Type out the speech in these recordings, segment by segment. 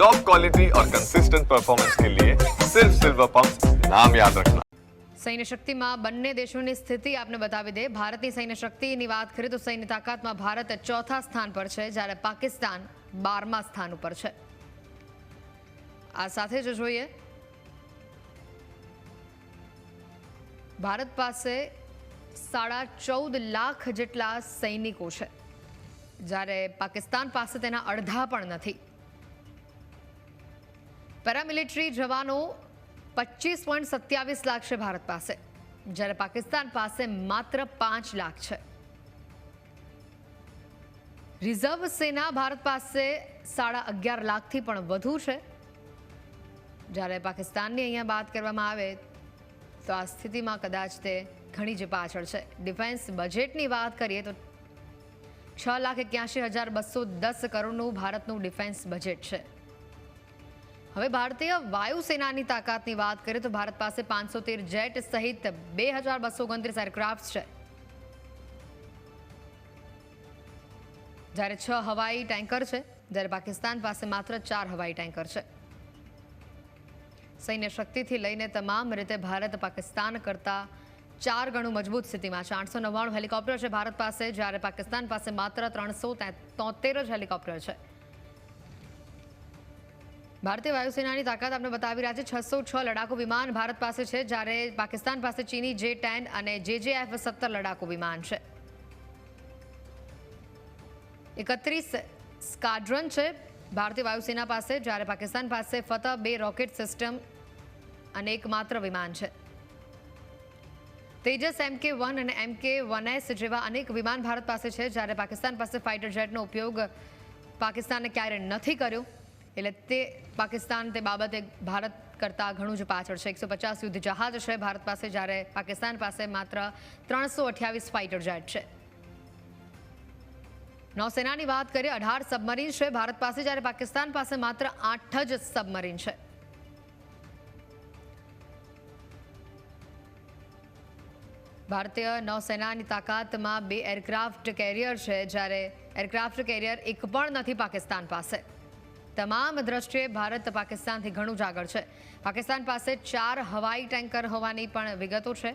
Top quality और consistent performance के लिए सिर्फ सिल्वर पंप नाम याद रखना સૈન્ય શક્તિમાં બંને દેશોની સ્થિતિ આપને બતાવી દે ભારતની સૈન્ય શક્તિની વાત કરીએ તો સૈન્ય તાકાતમાં ભારત ચોથા સ્થાન પર છે જ્યારે પાકિસ્તાન બારમા સ્થાન ઉપર છે આ સાથે જ જોઈએ ભારત પાસે સાડા ચૌદ લાખ જેટલા સૈનિકો છે જ્યારે પાકિસ્તાન પાસે તેના અડધા પણ નથી પેરામિલિટરી જવાનો પચીસ પોઈન્ટ સત્યાવીસ લાખ છે ભારત પાસે. જ્યારે પાકિસ્તાન પાસે માત્ર પાંચ લાખ છે. રિઝર્વ સેના ભારત પાસે સાડા અગિયાર લાખથી પણ વધુ છે. જ્યારે પાકિસ્તાનની અહીંયા વાત કરવામાં આવે, તો આ સ્થિતિમાં કદાચ તે ઘણી જ પાછળ છે. ડિફેન્સ બજેટની વાત કરીએ તો છ લાખ એક્યાસી હજાર બસો દસ કરોડનું ભારતનું ડિફેન્સ બજેટ છે. હવે ભારતીય વાયુસેનાની તાકાતની વાત કરીએ તો ભારત પાસે પાંચસો તેર જેટ સહિત બે હજાર બસો ઓગણત્રીસ એરક્રાફ્ટ છે. જ્યારે છ હવાઈ ટેન્કર છે, જ્યારે પાકિસ્તાન પાસે માત્ર ચાર હવાઈ ટેન્કર છે. સૈન્ય શક્તિથી લઈને તમામ રીતે ભારત પાકિસ્તાન કરતાં ચાર ગણું મજબૂત સ્થિતિમાં છે. આઠસો નવ્વાણું હેલિકોપ્ટર છે ભારત પાસે, જ્યારે પાકિસ્તાન પાસે માત્ર ત્રણસો તોતેર જ હેલિકોપ્ટર છે. ભારતીય વાયુસેનાની તાકાત આપણે બતાવી રહ્યા છે. છસો છ લડાકુ વિમાન ભારત પાસે છે, જ્યારે પાકિસ્તાન પાસે ચીની જે ટેન અને જે જે એફ સત્તર લડાકુ વિમાન છે. એકત્રીસ સ્કાડ્રન છે ભારતીય વાયુસેના પાસે, જ્યારે પાકિસ્તાન પાસે ફતહ બે રોકેટ સિસ્ટમ અને એકમાત્ર વિમાન છે. તેજસ એમ કે વન અને એમ કે વન એસ જેવા અનેક વિમાન ભારત પાસે છે, જ્યારે પાકિસ્તાન પાસે ફાઇટર જેટનો ઉપયોગ પાકિસ્તાને ક્યારેય નથી કર્યો. એટલે તે પાકિસ્તાન તે બાબતે ભારત કરતાં ઘણું જ પાછળ છે. એકસો પચાસ યુદ્ધ જહાજ છે. ભારત પાસે જ્યારે પાકિસ્તાન પાસે માત્ર ત્રણસો અઠ્યાવીસ ફાઇટર જેટ છે. નૌસેનાની વાત કરીએ, અઢાર સબમરીન છે. ભારત પાસે જ્યારે પાકિસ્તાન પાસે માત્ર આઠ જ સબમરીન છે. ભારતીય નૌસેનાની તાકાતમાં બે એરક્રાફ્ટ કેરિયર છે. જ્યારે એરક્રાફ્ટ કેરિયર એક પણ નથી પાકિસ્તાન પાસે. તમામ દ્રષ્ટિએ ભારત પાકિસ્તાનથી ઘણું જ આગળ છે. પાકિસ્તાન પાસે ચાર હવાઈ ટેન્કર હોવાની પણ વિગતો છે.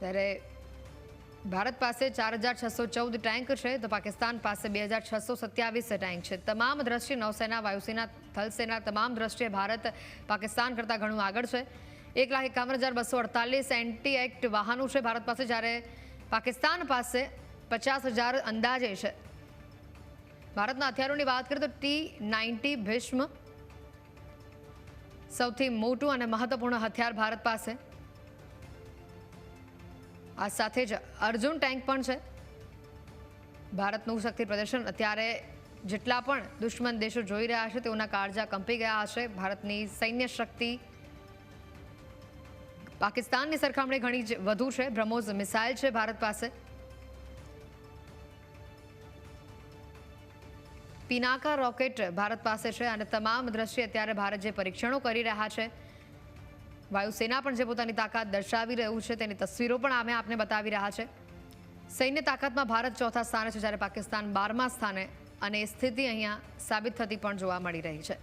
ત્યારે ભારત પાસે ચાર હજાર છસો ચૌદ ટેન્ક છે તો પાકિસ્તાન પાસે બે હજાર છસો સત્યાવીસ ટેન્ક છે. તમામ દ્રષ્ટિએ નૌસેના, વાયુસેના, થલસેના તમામ દ્રષ્ટિએ ભારત પાકિસ્તાન કરતાં ઘણું આગળ છે. એક લાખ એકાવન હજાર બસો અડતાલીસ એન્ટી એક્ટ વાહનો છે ભારત પાસે જ્યારે પાકિસ્તાન પાસે પચાસ હજાર અંદાજે છે. ભારતના હથિયારોની વાત કરીએ તો ટી નાઇન્ટી ભીષ્મ સૌથી મોટું અને મહત્વપૂર્ણ હથિયાર ભારત પાસે. આ સાથે જ અર્જુન ટેન્ક પણ છે. ભારતનું શક્તિ પ્રદર્શન અત્યારે જેટલા પણ દુશ્મન દેશો જોઈ રહ્યા છે તેઓના કાળજા કંપી ગયા હશે. ભારતની સૈન્ય શક્તિ પાકિસ્તાનની સરખામણી ઘણી જ વધુ છે. બ્રહ્મોઝ મિસાઇલ છે ભારત પાસે. પિનાકા રોકેટ ભારત પાસે છે અને તમામ દ્રશ્ય અત્યારે ભારત જે પરીક્ષણો કરી રહ્યા છે, વાયુસેના પણ જે પોતાની તાકાત દર્શાવી રહ્યું છે, તેની તસવીરો પણ અમે આપને બતાવી રહ્યા છે. સૈન્ય તાકાતમાં ભારત ચોથા સ્થાને છે, જ્યારે પાકિસ્તાન બારમા સ્થાને અને સ્થિતિ અહીંયા સાબિત થતી પણ જોવા મળી રહી છે.